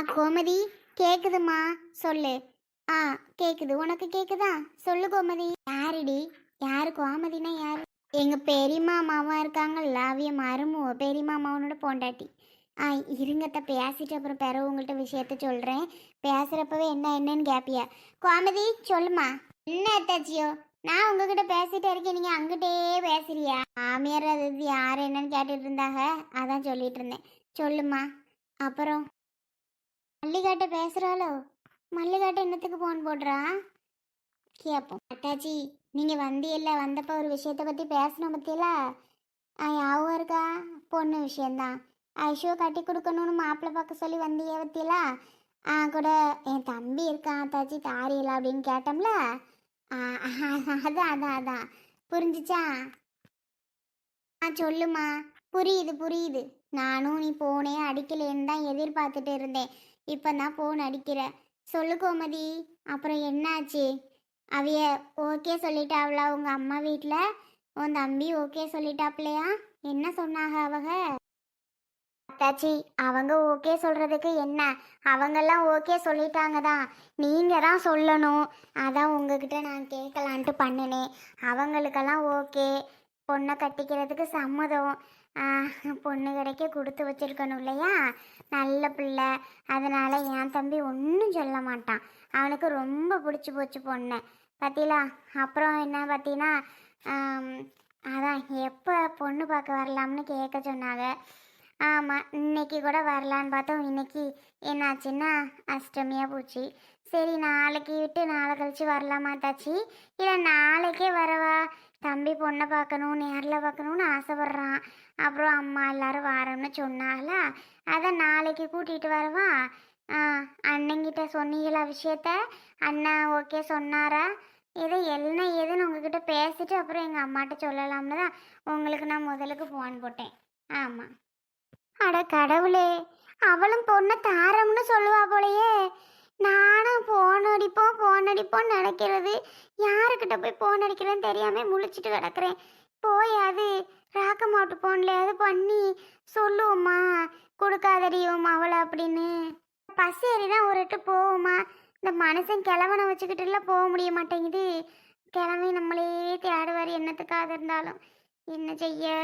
ஆ கோமதி கேக்குதுமா சொல்லு. ஆ கேக்குது. உனக்கு கேக்குதா? சொல்லு கோமதி. யாருடி? யாரு? கோமதினா யாரு? எங்க பெரியம்மா மாமா இருக்காங்கல்ல அவிய மருமுவ பெரியம்மா மாவனோட பொண்டாட்டி. ஆ இருங்கத்த பேசிட்டு அப்புறம் பிறகு உங்கள்கிட்ட விஷயத்த சொல்கிறேன் பேசுகிறப்பவே என்ன என்னன்னு கேப்பியா? கோமதி சொல்லுமா என்ன அத்தாச்சியோ? நான் உங்ககிட்ட பேசிட்டே இருக்கேன். நீங்கள் அங்கிட்டே பேசுறியா? மாமியார் அது இது யார் என்னன்னு கேட்டுட்டு இருந்தாங்க. அதான் சொல்லிட்டு இருந்தேன். சொல்லுமா அப்புறம்? மல்லிகாட்ட பேசுகிறாளோ மல்லிகாட்ட என்னத்துக்கு ஃபோன் போடுறா? கேட்போம் அட்டாச்சி நீங்கள் வந்தியல்ல வந்தப்போ ஒரு விஷயத்தை பற்றி பேசணும் பற்றியில ஆ யாவும் இருக்கா? பொண்ணு விஷயந்தான் ஐஷோ கட்டி கொடுக்கணும்னு மாப்பிள்ளை பார்க்க சொல்லி வந்தியே பற்றியில ஆ கூட என் தம்பி இருக்கான் அத்தாச்சி தாரியல அப்படின்னு கேட்டோம்ல? ஆ, அதான் அதான் அதான் புரிஞ்சுச்சா? ஆ சொல்லுமா புரியுது புரியுது. நானும் நீ போனே அடிக்கலேன்னு தான் எதிர்பார்த்துட்டு இருந்தேன். இப்போ தான் ஃபோன் அடிக்கிற சொல்லு கோமதி. அப்புறம் என்னாச்சு? அவைய ஓகே சொல்லிட்டாவளா உங்க அம்மா வீட்டில் உன் தம்பி ஓகே சொல்லிட்டாப்லையா? என்ன சொன்னாங்க அவங்க? அத்தாச்சி அவங்க ஓகே சொல்றதுக்கு என்ன? அவங்கெல்லாம் ஓகே சொல்லிட்டாங்க தான் நீங்க தான் சொல்லணும். அதான் உங்ககிட்ட நான் கேட்கலான்ட்டு பண்ணினேன். அவங்களுக்கெல்லாம் ஓகே. பொண்ணை கட்டிக்கிறதுக்கு சம்மதம். பொண்ணு கிடைக்க கொடுத்து வச்சிருக்கணும் இல்லையா? நல்ல பிள்ளை. அதனால் என் தம்பி ஒன்றும் சொல்ல மாட்டான். அவனுக்கு ரொம்ப பிடிச்சி போச்சு பொண்ணை. பார்த்தீங்களா அப்புறம் என்ன பார்த்தீங்கன்னா அதான் எப்போ பொண்ணு பார்க்க வரலாம்னு கேட்க சொன்னாங்க. ஆமாம் இன்னைக்கு கூட வரலான்னு பார்த்தோம். இன்னைக்கு என்னாச்சுன்னா அஷ்டமியாக போச்சு. சரி நாளைக்கு விட்டு நாளை கழிச்சு வரலாமா தாச்சி? இல்லை நாளைக்கே வரவா? தம்பி பொண்ணை பார்க்கணும் நேரில் பார்க்கணுன்னு ஆசைப்பட்றான். அப்புறம் அம்மா எல்லாரும் வாரோம்னு சொன்னாங்களா? அதை நாளைக்கு கூட்டிகிட்டு வரவா? ஆ அண்ணங்கிட்ட சொன்னீங்களா விஷயத்த? அண்ணா ஓகே சொன்னாரா? இது என்ன ஏதுன்னு உங்ககிட்ட பேசிட்டு அப்புறம் எங்கள் அம்மாட்ட சொல்லலாம்னு தான் உங்களுக்கு நான் முதலுக்கு ஃபோன் போட்டேன். ஆமாம் அட கடவுளே அவளும் பொண்ணை தாரம்னு சொல்லுவா போலையே. நானும் போன் அடிப்போம் போன் அடிப்போம்னு நினைக்கிறது. யாருக்கிட்ட போய் போன் அடிக்கிறேன்னு தெரியாமல் முழிச்சிட்டு கிடக்குறேன். போய் அது ராக்க மாட்டு போன்லையாவது பண்ணி சொல்லுவோம்மா. கொடுக்காதடியோம் அவளை அப்படின்னு. பஸ் ஏறி தான் ஒரு எட்டு போவோமா இந்த மனுஷன் கிழவனை வச்சுக்கிட்டுலாம் போக முடிய மாட்டேங்குது. கிழமை நம்மளே தேடுவார் என்னத்துக்காக இருந்தாலும். என்ன செய்ய?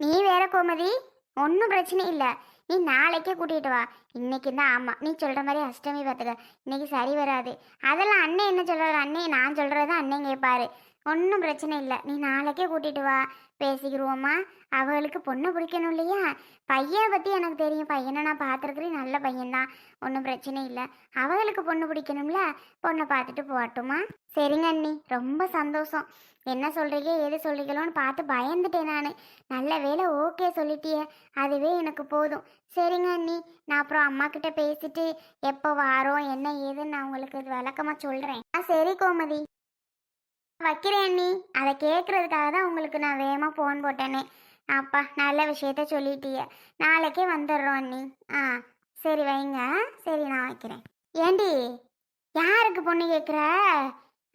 நீ வேற கோமதி ஒன்றும் பிரச்சனை இல்லை. நீ நாளைக்கே கூட்டிகிட்டு வா. இன்னைக்கு தான் ஆமாம் நீ சொல்கிற மாதிரி அஷ்டமி பார்த்துக்க. இன்னைக்கு சரி வராது. அதெல்லாம் அண்ணன் என்ன சொல்கிறாரு அண்ணே நான் சொல்கிறது அண்ணன் கேட்பாரு ஒன்றும் பிரச்சனை இல்லை. நீ நாளைக்கே கூட்டிகிட்டு வா. பேசிக்கிருவோம்மா. அவளுக்கு பொண்ணு பிடிக்கணும் இல்லையா? பையனை பற்றி எனக்கு தெரியும். பையனை நான் பார்த்துருக்குறேன். நல்ல பையன்தான். ஒன்றும் பிரச்சனை இல்லை. அவளுக்கு பொண்ணு பிடிக்கணும்ல? பொண்ணை பார்த்துட்டு போகட்டுமா சரிங்க அண்ணி. ரொம்ப சந்தோஷம். என்ன சொல்கிறீங்க எது சொல்கிறீங்களோன்னு பார்த்து பயந்துட்டேன் நான். நல்ல வேலை ஓகே சொல்லிட்டியே. அதுவே எனக்கு போதும். சரிங்க அண்ணி. நான் அப்புறம் அம்மா கிட்ட பேசிட்டு எப்போ வாரோம்? என்ன ஏதுன்னு நான் உங்களுக்கு விளக்கமாக சொல்கிறேன் ஆ சரி கோமதி. வைக்கிறேன் அண்ணி. அதை கேட்குறதுக்காக தான் உங்களுக்கு நான் வேகமாக ஃபோன் போட்டேனே. அப்பா நல்ல விஷயத்த சொல்லிட்டிய. நாளைக்கே வந்துடுறோம் அண்ணி. ஆ சரி வைங்க. சரி நான் வைக்கிறேன். ஏண்டி யாருக்கு பொண்ணு கேட்குற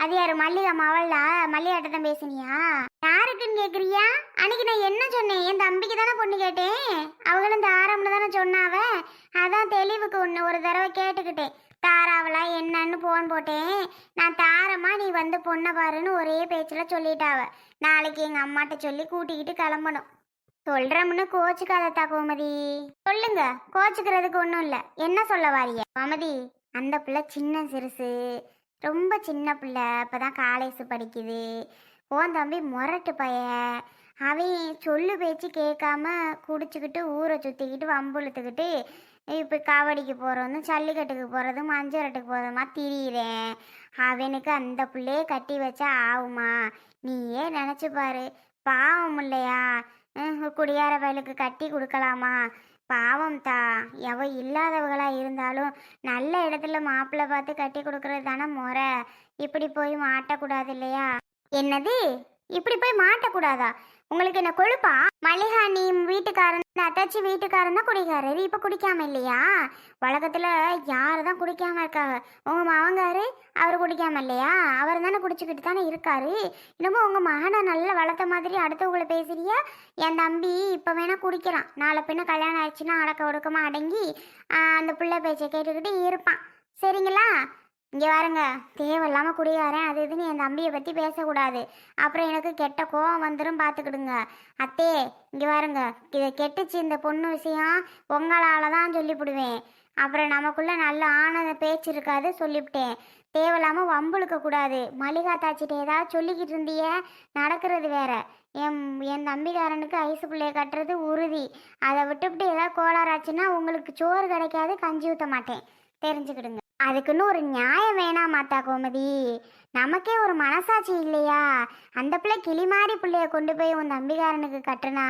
அது யார் மல்லிகா மவளா மல்லிகாட்ட தான் பேசினியா? யாருக்குன்னு கேட்குறியா அன்னைக்கு நான் என்ன சொன்னேன்? என் தம்பிக்கு தானே பொண்ணு கேட்டேன். அவங்களும் தாராம்னு தானே சொன்னாவ? அதான் தெளிவுக்கு ஒன்று ஒரு தடவை கேட்டுக்கிட்டேன். தாராவளா என்னன்னு ஃபோன் போட்டேன். நான் தாரமா நீ வந்து பொண்ணை பாருன்னு ஒரே பேச்சில் சொல்லிட்டாவ. நாளைக்கு எங்கள் அம்மாட்ட சொல்லி கூட்டிக்கிட்டு கிளம்பணும். சொல்கிறோம்னு கோச்சுக்காதத்தா கோமதி. சொல்லுங்க கோச்சுக்கிறதுக்கு ஒன்றும் இல்லை. என்ன சொல்ல வாரிய? கோமதி அந்த பிள்ளை சின்ன சிறுசு. ரொம்ப சின்ன பிள்ளை. இப்போ தான் காலேஜ் படிக்குது. ஓன் தம்பி முரட்டு பைய. அவன் சொல்லு பேச்சு கேட்காம குடிச்சுக்கிட்டு ஊரை சுற்றிக்கிட்டு வம்புழுத்துக்கிட்டு இப்போ காவடிக்கு போகிறதும் ஜல்லிக்கட்டுக்கு போகிறதும் மஞ்சரட்டுக்கு போகிறதுமா திரியிறேன் அவனுக்கு அந்த பிள்ளையே கட்டி வச்சா ஆகுமா? நீயே நினச்சி பாரு. பாவம் இல்லையா? ம், குடியார பயலுக்கு கட்டி கொடுக்கலாமா? பாவம் தா. எவ இல்லாதவர்களாக இருந்தாலும் நல்ல இடத்துல மாப்பிள்ளை பார்த்து கட்டி கொடுக்கறது தானே முறை. இப்படி போய் மாட்டக்கூடாது இல்லையா? என்னது? இப்படி போய் மாட்டக்கூடாதா? உங்களுக்கு என்ன கொழுப்பா? மல்லிகா நீ வீட்டுக்காரன் அத்தாச்சி வீட்டுக்காரன் தான் குடிக்காரு. இப்போ குடிக்காம இல்லையா? உலகத்தில் யாரு தான் குடிக்காம இருக்காங்க? உங்கள் மகங்காரு அவர் குடிக்காம இல்லையா? அவர் தானே குடிச்சுக்கிட்டு தானே இருக்காரு. இன்னமும் உங்கள் மகனை நல்ல வளர்த்த மாதிரி அடுத்தவங்களை பேசுறியா என் தம்பி இப்போ வேணா குடிக்கிறான். நாளை பின்ன கல்யாணம் ஆயிடுச்சுன்னா அடக்க ஒடுக்கமாக அடங்கி அந்த பிள்ளை பேச்சை கேட்டுக்கிட்டு இருப்பான். சரிங்களா? இங்கே பாருங்க தேவையில்லாமல் குடியாரேன். அது இதுன்னு என் தம்பியை பற்றி பேசக்கூடாது. அப்புறம் எனக்கு கெட்ட கோவம் வந்துடும் பார்த்துக்கிடுங்க அத்தே இங்கே பாருங்க இதை கெட்டுச்சு இந்த பொண்ணு விஷயம் உங்களால் தான் சொல்லிவிடுவேன் அப்புறம் நமக்குள்ளே நல்ல ஆனந்த பேச்சு இருக்காது சொல்லிவிட்டேன் தேவையில்லாமல் வம்புழுக்க கூடாது. மளிகா தாச்சிட்டு ஏதாவது சொல்லிக்கிட்டு இருந்தியே நடக்கிறது வேற. என் என் தம்பிக்காரனுக்கு ஐசு பிள்ளைய கட்டுறது உறுதி. அதை விட்டுவிட்டு ஏதாவது கோளாறாச்சுன்னா உங்களுக்கு சோறு கிடைக்காது கஞ்சி ஊற்ற மாட்டேன். தெரிஞ்சுக்கிடுங்க. அதுக்குன்னு ஒரு நியாயம் வேணாம் மாத்தா கோமதி. நமக்கே ஒரு மனசாட்சி இல்லையா? அந்த பிள்ளை கிளிமாரி பிள்ளைய கொண்டு போய் உன் தம்பிகாரனுக்கு கட்டுனா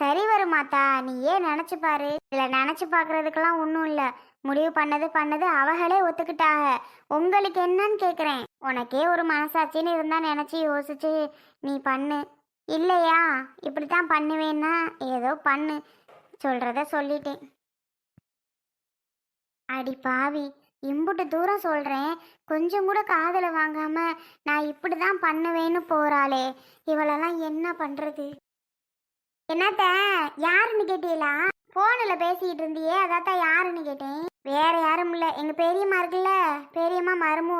சரி வரும் மாத்தா நீ ஏன் நினச்சி பாரு? இல்லை நினச்சி பார்க்கறதுக்கெல்லாம் ஒன்றும் இல்லை. முடிவு பண்ணது பண்ணது அவகளே ஒத்துக்கிட்டாக உங்களுக்கு என்னன்னு கேட்குறேன். உனக்கே ஒரு மனசாட்சின்னு இருந்தா நினச்சி யோசிச்சு நீ பண்ணு. இல்லையா? இப்படி தான் பண்ணுவேன்னா ஏதோ பண்ணு. சொல்கிறத சொல்லிட்டேன். அடி பாவி. இம்புட்டு தூரம் சொல்கிறேன் கொஞ்சம் கூட காதில் வாங்காம நான் இப்படி தான் பண்ணுவேன்னு போகிறாளே இவளெல்லாம் என்ன பண்ணுறது என்னத்த யாருன்னு கேட்டீங்களா ஃபோனில் பேசிக்கிட்டு இருந்தியே அதாத்தான் யாருன்னு கேட்டேன். வேற யாரும் இல்லை. எங்கள் பெரியம்மா இருக்குல்ல பெரியம்மா மருமு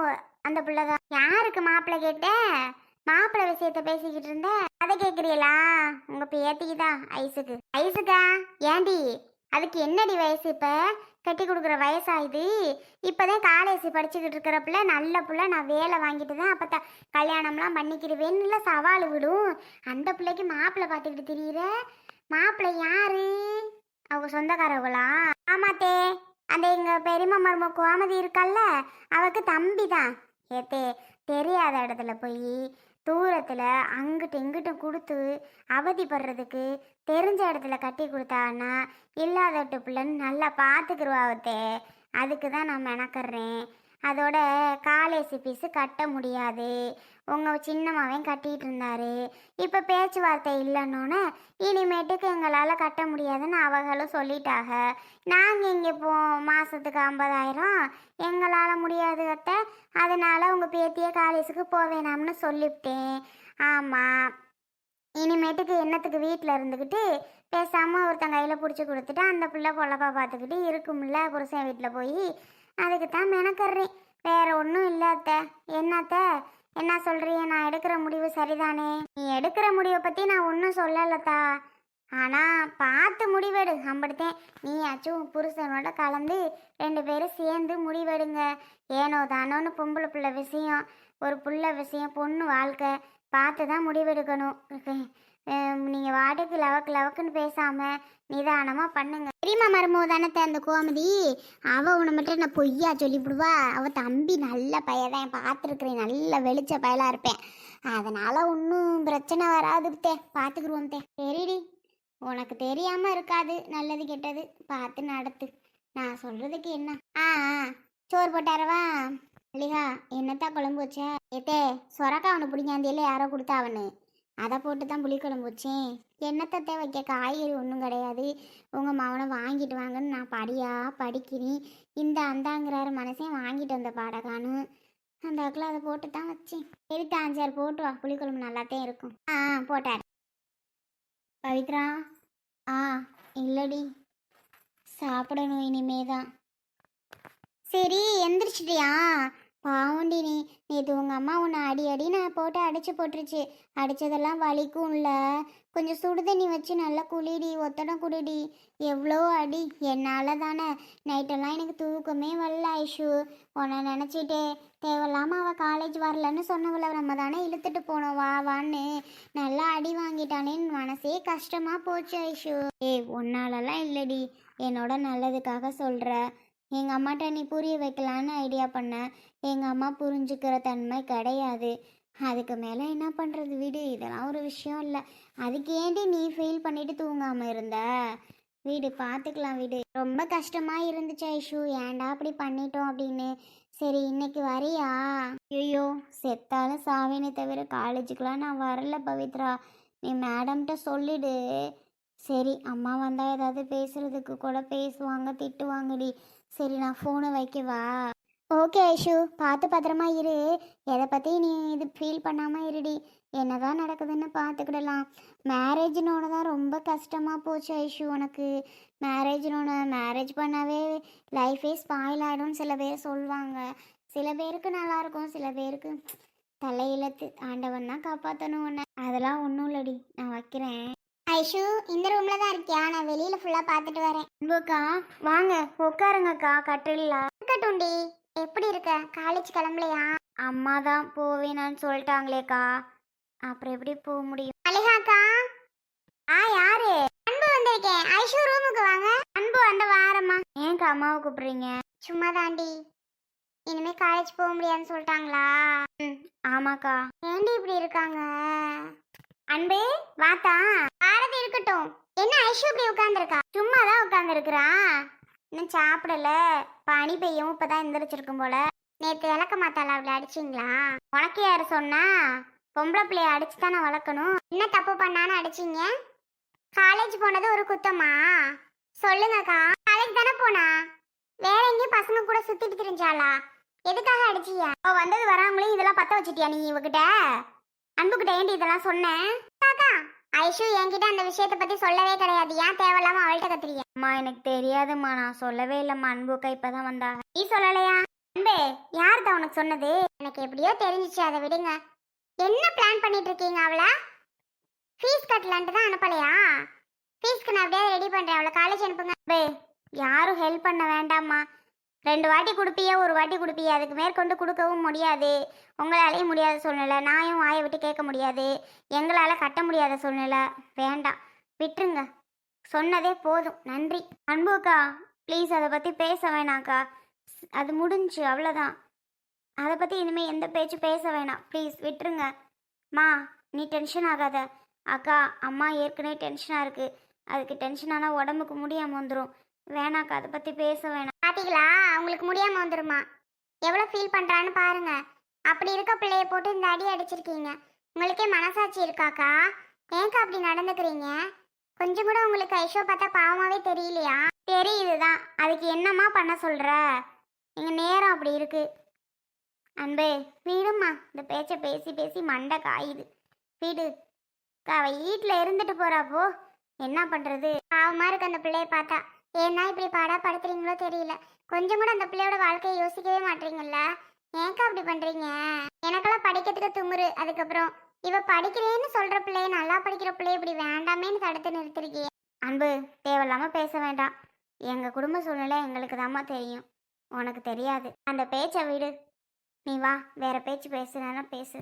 அந்த பிள்ளை தான் யாருக்கு மாப்பிள்ளை கேட்டேன் மாப்பிள்ளை விஷயத்த பேசிக்கிட்டு இருந்த? அதை கேட்குறீங்களா உங்கள் பேத்திக்கு தான் ஐசுக்கு ஐசுக்கா ஏண்டி அதுக்கு என்னடி வயசு இப்போ? கட்டி கொடுக்குற வயசாகுது இப்போதான் காலேஜ் படிச்சுக்கிட்டு இருக்கிற பிள்ளை நல்ல புள்ள நான் வேலை வாங்கிட்டு தான் அப்போ த கல்யாணம்லாம் பண்ணிக்கிடுவேன்னு சவால் விடும். அந்த பிள்ளைக்கு மாப்பிள்ளை பார்த்துக்கிட்டு தெரியுற? மாப்பிள்ளை யாரு? அவங்க சொந்தக்காரவங்களா? ஆமாத்தே அந்த எங்கள் பெரியம்மா மரும கோமதி இருக்கல்ல அவக்கு தம்பி தான் ஏத்தே தெரியாத இடத்துல போய் தூரத்தில் அங்கிட்டு இங்கிட்டு கொடுத்து அவதிப்படுறதுக்கு தெரிஞ்ச இடத்துல கட்டி கொடுத்தான்னா இல்லாத பிள்ளைன்னு நல்லா பார்த்துக்கிருவாத்தே அதுக்கு தான் நான் மெனக்கறேன் அதோட காலேஜ் ஃபீஸு கட்ட முடியாது. உங்கள் சின்னமாவையும் கட்டிகிட்டு இருந்தாரு. இப்போ பேச்சுவார்த்தை இல்லைன்னொன்னே இனிமேட்டுக்கு எங்களால் கட்ட முடியாதுன்னு அவங்களும் சொல்லிட்டாங்க. நாங்கள் இங்கே போ மாதத்துக்கு ஐம்பதாயிரம். எங்களால் முடியாது அத்தை. அதனால் உங்கள் பேத்தியை காலேஜுக்கு போவேணாம்னு சொல்லிவிட்டேன். ஆமாம் இனிமேட்டுக்கு என்னத்துக்கு வீட்டில் இருந்துக்கிட்டு பேசாமல் ஒருத்தன் கையில் பிடிச்சி கொடுத்துட்டு அந்த பிள்ளை பொழப்பா பார்த்துக்கிட்டு இருக்கும்ல புருஷன் வீட்டில் போய் அதுக்கு தான் மெனக்கறேன் வேற ஒன்றும் இல்லை என்னத்த? என்ன என்ன சொல்றிய? நான் எடுக்கிற முடிவு சரிதானே? நீ எடுக்கிற முடிவை பற்றி நான் ஒன்றும் சொல்லலத்தா. ஆனால் பார்த்து முடிவெடு. அம்படுத்தேன். நீ ஆச்சும் புருஷனோட கலந்து ரெண்டு பேரும் சேர்ந்து முடிவெடுங்க. ஏனோ தானோன்னு பொம்பளை பிள்ளை விஷயம். ஒரு புள்ள விஷயம் பொண்ணு வாழ்க்கை. பார்த்து தான் முடிவெடுக்கணும். நீங்கள் வாட்டுக்கு லவக்கு லவக்குன்னு பேசாமல் நிதானமாக பண்ணுங்க. பெரியம்மா மருமோ தானே அந்த கோமதி? அவ உன்னை மட்டும் நான் பொய்யா சொல்லிவிடுவா அவ தம்பி நல்ல பையதான் பார்த்துருக்குறேன் நல்ல வெளிச்ச பயலாக இருப்பேன். அதனால் ஒன்றும் பிரச்சனை வராதுத்தே பார்த்துக்குருவோம் தே. சரிடி. உனக்கு தெரியாமல் இருக்காது நல்லது கெட்டது. பார்த்து நடத்து. நான் சொல்கிறதுக்கு என்ன? ஆ சோறு போட்டாரவா இல்லையா என்னத்தான் குழம்பு வச்ச? ஏத்தே சொரக்கா அவனு பிடிக்காந்தியில யாரோ கொடுத்தா அவனு. அதை போட்டு தான் புளிக்குழம்பு வச்சேன். என்னத்தை வைக்க காய்கறி ஒன்றும் கிடையாது. உங்கள் மவனை வாங்கிட்டு வாங்கன்னு நான் படியா படிக்கிறேன் இந்த அந்தாங்கிறாரு மனசையும் வாங்கிட்டு வந்த பாடகானு. அந்த அக்கில் அதை போட்டு தான் வச்சேன். சரி தாஞ்சார் போட்டு வா புளிக்குழம்பு நல்லாத்தான் இருக்கும். ஆ ஆ, போட்டார். பவித்ரா ஆ இல்லடி. சாப்பிடணும் இனிமே தான் சரி எந்திரிச்சிட்டியா? பாவண்டி நீ நேற்று உங்கள் அம்மா உன்னை அடி அடி நான் போட்டு அடிச்சு போட்டுருச்சு. அடித்ததெல்லாம் வலிக்கும்ல கொஞ்சம் சுடு தண்ணி வச்சு நல்லா குளிடி ஒத்தடம் குடிடி. எவ்வளோ அடி? என்னால் தானே. நைட்டெல்லாம் எனக்கு தூக்கமே வரல ஐஷு. உன்னை நினச்சிட்டே. தேவையில்லாமல் அவள் காலேஜ் வரலன்னு சொன்னவள நம்ம தானே இழுத்துட்டு போனோம். வா வான்னு நல்லா அடி வாங்கிட்டானேன்னு மனசே கஷ்டமாக போச்சு ஐஷு. ஏய் உன்னாலலாம் இல்லடி. என்னோட நல்லதுக்காக சொல்கிற எங்கள் அம்மாட்ட நீ புரிய வைக்கலான்னு ஐடியா பண்ண. எங்கள் அம்மா புரிஞ்சுக்கிற தன்மை கிடையாது. அதுக்கு மேலே என்ன பண்ணுறது வீடு இதெல்லாம் ஒரு விஷயம் இல்லை. அதுக்கு ஏண்டி நீ ஃபெயில் பண்ணிட்டு தூங்காமல் இருந்த? வீடு பார்த்துக்கலாம் வீடு. ரொம்ப கஷ்டமாக இருந்துச்சு ஐஷு. ஏன்டா அப்படி பண்ணிட்டோம் அப்படின்னு. சரி இன்னைக்கு வரியா? ஐயோ செத்தாலும் சாவினை தவிர காலேஜுக்கெலாம் நான் வரல பவித்ரா. நீ மேடம்கிட்ட சொல்லிடு. சரி அம்மா வந்தால் ஏதாவது பேசுகிறதுக்கு கூட பேசுவாங்க திட்டுவாங்கடி. சரி நான் ஃபோனை வைக்கவா ஓகே ஐஷு பார்த்து பத்திரமா இரு. எதை பற்றி நீ இது ஃபீல் பண்ணாமல் இருடி. என்னதான் நடக்குதுன்னு பார்த்துக்கிடலாம். மேரேஜ்னோட தான் ரொம்ப கஷ்டமாக போச்சு ஐஷு உனக்கு. மேரேஜ்னோட மேரேஜ் பண்ணாவே லைஃபே ஸ்பாயில் ஆகிடும்னு சில பேர் சொல்லுவாங்க சில பேருக்கு நல்லா இருக்கும் சில பேருக்கு தலையில ஆண்டவன் தான் காப்பாற்றணும் உன்னை. அதெல்லாம் ஒன்றும் இல்லடி நான் வைக்கிறேன். ஐஷு இந்த ரூம்ல தான் இருக்கியா? நான் வெளியில ஃபுல்லா பார்த்துட்டு வரேன். அன்புக்கா வாங்க உட்காருங்கக்கா கட்டில்ல இருக்கட்டும்டி. எப்படி இருக்க? காலேஜ் கிளம்பலையா? அம்மா தான் போவேனான்னு சொல்லிட்டாங்களேக்கா. அப்புறம் எப்படி போக முடியும்? அலிகாக்கா ஆ யாரு? அன்பு வந்திருக்கேன். ஐஷு ரூமுக்கு வாங்க. அன்பு வந்த வாரம்மா. ஏன்க்கா அம்மாவை கூப்பிடுறீங்க? சும்மா தாண்டி இனிமே காலேஜ் போக முடியாதுன்னு சொல்லிட்டாங்களா? ம் ஆமாக்கா. ஏண்டி இப்படி இருக்காங்க? அன்பே வாத்தா. பாரதி இருக்கட்டும். என்ன ஐஷு இப்படி உட்காந்துருக்கா சும்மா தான் உட்காந்துருக்குறா இன்னும் சாப்பிடல. பனி பெய்யும். இப்பதான் எந்திரிச்சிருக்கும் போல. நேற்று விளக்க மாத்தால அப்படி அடிச்சிங்களா? உனக்கு யாரு சொன்னா? பொம்பளை பிள்ளைய அடிச்சு தானே வளர்க்கணும். என்ன தப்பு பண்ணான்னு அடிச்சீங்க? காலேஜ் போனது ஒரு குத்தமா? சொல்லுங்கக்கா. காலேஜ் தானே போனா? வேற எங்கேயும் பசங்க கூட சுத்திட்டு திரிஞ்சாளா? எதுக்காக அடிச்சியா? அவ வந்தது வராமலே இதெல்லாம் பத்த வச்சிட்டியா நீ இவகிட்ட? அன்புகிட்ட ஏண்டி இதெல்லாம் சொன்னேன் காக்கா ஐஷு என்கிட்ட அந்த விஷயத்தை பத்தி சொல்லவே கிடையாது. ஏன் தேவையில்லாம அவள்கிட்ட கத்துறிய அம்மா எனக்கு தெரியாதும்மா. நான் சொல்லவே இல்லம்மா. அன்புக்கா இப்பதான் வந்தா. நீ சொல்லலையா? அன்பே யார்தான் உனக்கு சொன்னது? எனக்கு எப்படியோ தெரிஞ்சிச்சு. அதை விடுங்க. என்ன பிளான் பண்ணிட்டு இருக்கீங்க அவளை? ஃபீஸ் கட்டலான்ட்டு தான் அனுப்பலையா? ஃபீஸ்க்கு நான் அப்படியே ரெடி பண்றேன். அவளை காலேஜ் அனுப்புங்க. பே யாரும் ஹெல்ப் பண்ண வேண்டாம்மா. ரெண்டு வாட்டி கொடுப்பியா ஒரு வாட்டி கொடுப்பியா. அதுக்கு மேற்கொண்டு கொடுக்கவும் முடியாது. உங்களாலேயும் முடியாத சூழ்நிலை. நாயும் வாயை விட்டு கேட்க முடியாது. எங்களால் கட்ட முடியாத சூழ்நிலை. வேண்டாம். விட்டுருங்க. சொன்னதே போதும். நன்றி. அன்புக்கா? ப்ளீஸ் அதை பற்றி பேச வேணாக்கா. அது முடிஞ்சு. அவ்வளோதான் அதை பற்றி இனிமேல் எந்த பேச்சு பேச வேணாம். ப்ளீஸ் விட்டுருங்க. மா நீ டென்ஷன் ஆகாத. அக்கா அம்மா ஏற்கனவே டென்ஷனாக இருக்குது அதுக்கு டென்ஷனானால் உடம்புக்கு முடியாமல் வந்துடும் வேணாக்கா அதை பற்றி பேச வேணாம். பாத்தீங்களா? அவங்களுக்கு முடியாமல் வந்துருமா. எவ்வளோ ஃபீல் பண்ணுறான்னு பாருங்க. அப்படி இருக்க பிள்ளைய போட்டு இந்த அடி அடிச்சிருக்கீங்க. உங்களுக்கே மனசாட்சி இருக்காக்கா? ஏங்கா அப்படி நடந்துக்கிறீங்க? கொஞ்சம் கூட உங்களுக்கு ஐஷோ பார்த்தா பாவமாகவே தெரியலையா? தெரியுதுதான். அதுக்கு என்னம்மா பண்ண சொல்கிற எங்கள் நேரம் அப்படி இருக்கு. அன்பே வீடும்மா. இந்த பேச்சை பேசி பேசி மண்டை காயுது. வீடு. அவள் வீட்டில் இருந்துட்டு போகிறாப்போ என்ன பண்ணுறது பாவமாக இருக்கு அந்த பிள்ளைய பார்த்தா. ஏன்னா இப்படி பாடா படுத்துறீங்களோ தெரியல. கொஞ்சம் கூட அந்த பிள்ளையோட வாழ்க்கையை யோசிக்கவே மாட்டீங்கல்ல? ஏன்க்கா அப்படி பண்றீங்க? எனக்கெல்லாம் படிக்கிறதுக்கு துமுறு அதுக்கப்புறம் இவ படிக்கிறேன்னு சொல்ற பிள்ளைய நல்லா படிக்கிற பிள்ளைய இப்படி வேண்டாமேன்னு தடுத்து நிறுத்திருக்கியே. அன்பு தேவையில்லாம பேச வேண்டாம். எங்க குடும்ப சூழ்நிலை எங்களுக்கு தாம்மா தெரியும். உனக்கு தெரியாது. அந்த பேச்சை விடு. நீ வா வேற பேச்சு பேசுனா பேசு.